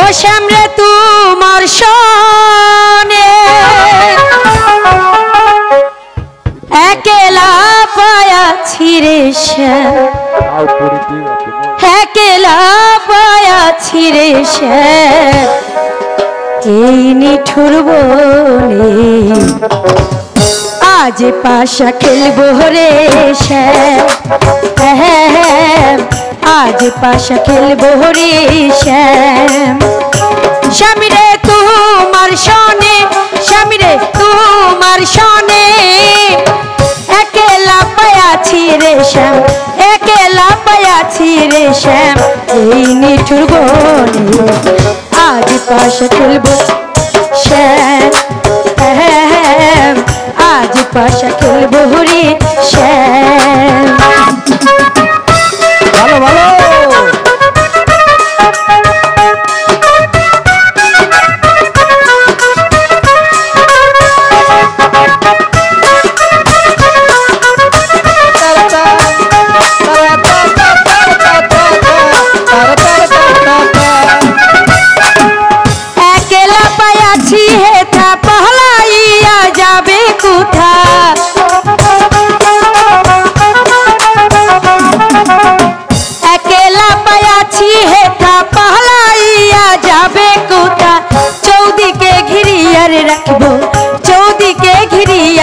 ও শ্যামরে তোমার সনে একেলা পায়াছি রে শ্যাম। একেলা পায়াছি রে শ্যাম। এই নিঠুর বনে আজ পাশা খেলব রে শ্যাম। আজ পাশা খেলব রে শ্যাম। স্বামীরে তোমার সনে, স্বামীরে তোমার সনে। একেলা পায়াছি রে শ্যাম, একেলা পায়াছি রে শ্যাম। এই নিঠুর বনে আজ পাশা খেলব শ্যাম। আজ পাশা খেলব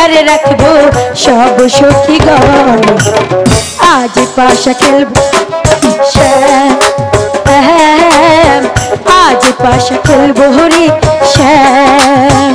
ঘিরিয়ার রাখব সব সখী গণ আজ পাশা খেলব আজ পাশা খেলব হরি শ্যাম।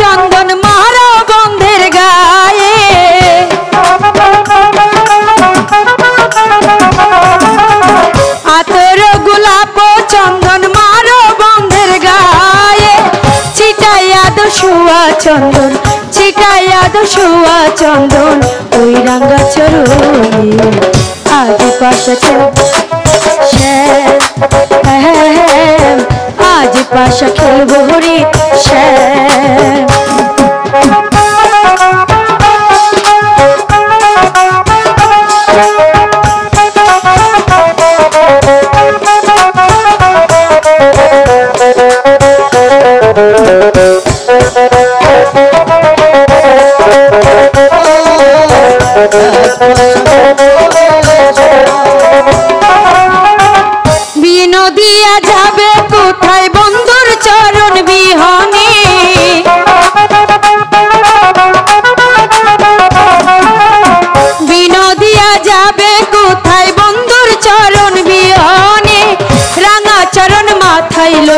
চন্দন মার বন্ধের গায়ে। আতর গোলাপ চন্দন মার বন্ধের গায়ে। ছিটাইয়া দোষুয়া চন্দন, ছিটাইয়া দোষুয়া চন্দন ওই রাঙ্গা চরণে আজ পাশে শ্যাম আজ পাশা খেলব হরি।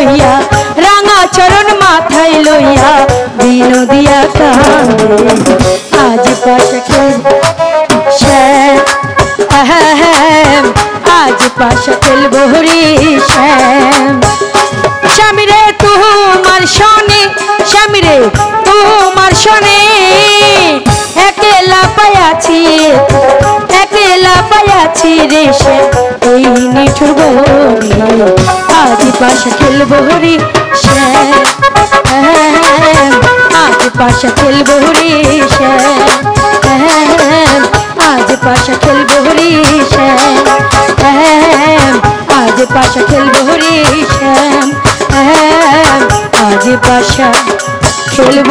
লইয়া, রাঙা চরণ মাথায় লইয়া বিনোদিয়া কান্দে আজ পাশে শ্যাম আজ পাশা খেলব হরি শ্যাম। স্বামীরে তোমার শনে স্বামীরে তোমার শনে। একেলা পায়াছি একেলা পায়াছি রে শ্যাম এই নিঠুর বনে। পাশা খেলব আহাম, আজ পাশা খেলব আজ পাশা খেলব আজ পাশা খেলব আজ পাশা খেলব